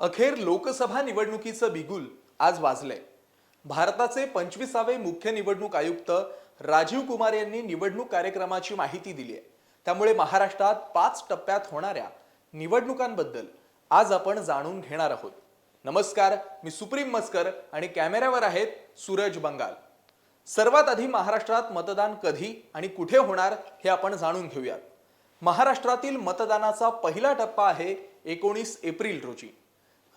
अखेर लोकसभा निवडणुकीचं बिगुल आज वाजलंय. भारताचे पंचवीसावे मुख्य निवडणूक आयुक्त राजीव कुमार यांनी निवडणूक कार्यक्रमाची माहिती दिली आहे. त्यामुळे महाराष्ट्रात पाच टप्प्यात होणाऱ्या निवडणुकांबद्दल आज आपण जाणून घेणार आहोत. नमस्कार मी सुप्रीम मस्कर आणि कॅमेऱ्यावर आहेत सूरज बंगाल. सर्वात आधी महाराष्ट्रात मतदान कधी आणि कुठे होणार हे आपण जाणून घेऊयात. महाराष्ट्रातील मतदानाचा पहिला टप्पा आहे एकोणीस एप्रिल रोजी.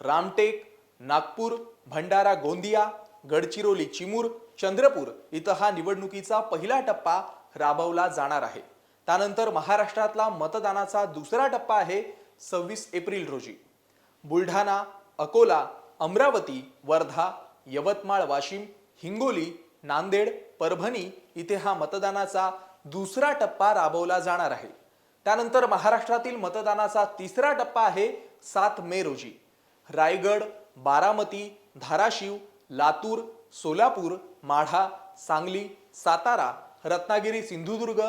रामटेक नागपूर भंडारा गोंदिया गडचिरोली चिमूर चंद्रपूर इथं हा निवडणुकीचा पहिला टप्पा राबवला जाणार आहे. त्यानंतर महाराष्ट्रातला मतदानाचा दुसरा टप्पा आहे सव्वीस एप्रिल रोजी. बुलढाणा अकोला अमरावती वर्धा यवतमाळ वाशिम हिंगोली नांदेड परभणी इथे हा मतदानाचा दुसरा टप्पा राबवला जाणार आहे. त्यानंतर महाराष्ट्रातील मतदानाचा तिसरा टप्पा आहे सात मे रोजी. रायगड बारामती धाराशिव लातूर सोलापूर माढा सांगली सातारा रत्नागिरी सिंधुदुर्ग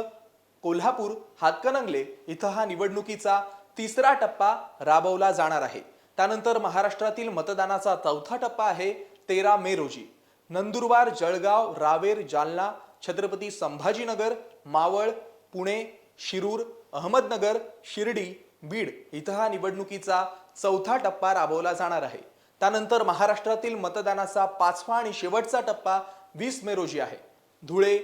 कोल्हापूर हातकणंगले इथं हा निवडणुकीचा तिसरा टप्पा राबवला जाणार आहे. त्यानंतर महाराष्ट्रातील मतदानाचा चौथा टप्पा आहे तेरा मे रोजी. नंदुरबार जळगाव रावेर जालना छत्रपती संभाजीनगर मावळ पुणे शिरूर अहमदनगर शिर्डी बीड इथं हा निवडणुकीचा चौथा टप्पा राबवला जाणार आहे. त्यानंतर महाराष्ट्रातील मतदानाचा पाचवा आणि शेवटचा टप्पा वीस मे रोजी आहे. धुळे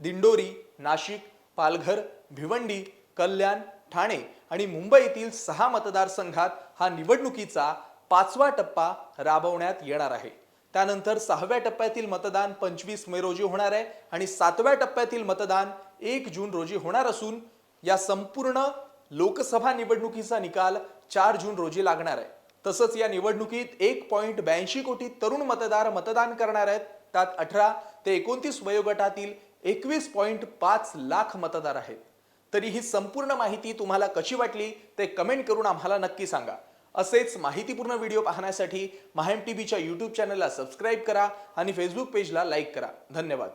दिंडोरी नाशिक पालघर भिवंडी कल्याण ठाणे आणि मुंबईतील सहा मतदारसंघात हा निवडणुकीचा पाचवा टप्पा राबवण्यात येणार आहे. त्यानंतर सहाव्या टप्प्यातील मतदान पंचवीस मे रोजी होणार आहे आणि सातव्या टप्प्यातील मतदान एक जून रोजी होणार असून या संपूर्ण लोकसभा निवडणुकीचा निकाल चार जून रोजी लागणार आहे. तसंच या निवडणुकीत एक पॉईंट ब्याऐंशी कोटी तरुण मतदार मतदान करणार आहेत. त्यात अठरा ते एकोणतीस वयोगटातील एकवीस पॉईंट पाच लाख मतदार आहेत. तरी ही संपूर्ण माहिती तुम्हाला कशी वाटली ते कमेंट करून आम्हाला नक्की सांगा. असेच माहितीपूर्ण व्हिडिओ पाहण्यासाठी माहेम टीव्हीच्या यूट्यूब चॅनलला सबस्क्राईब करा आणि फेसबुक पेजला लाईक करा. धन्यवाद.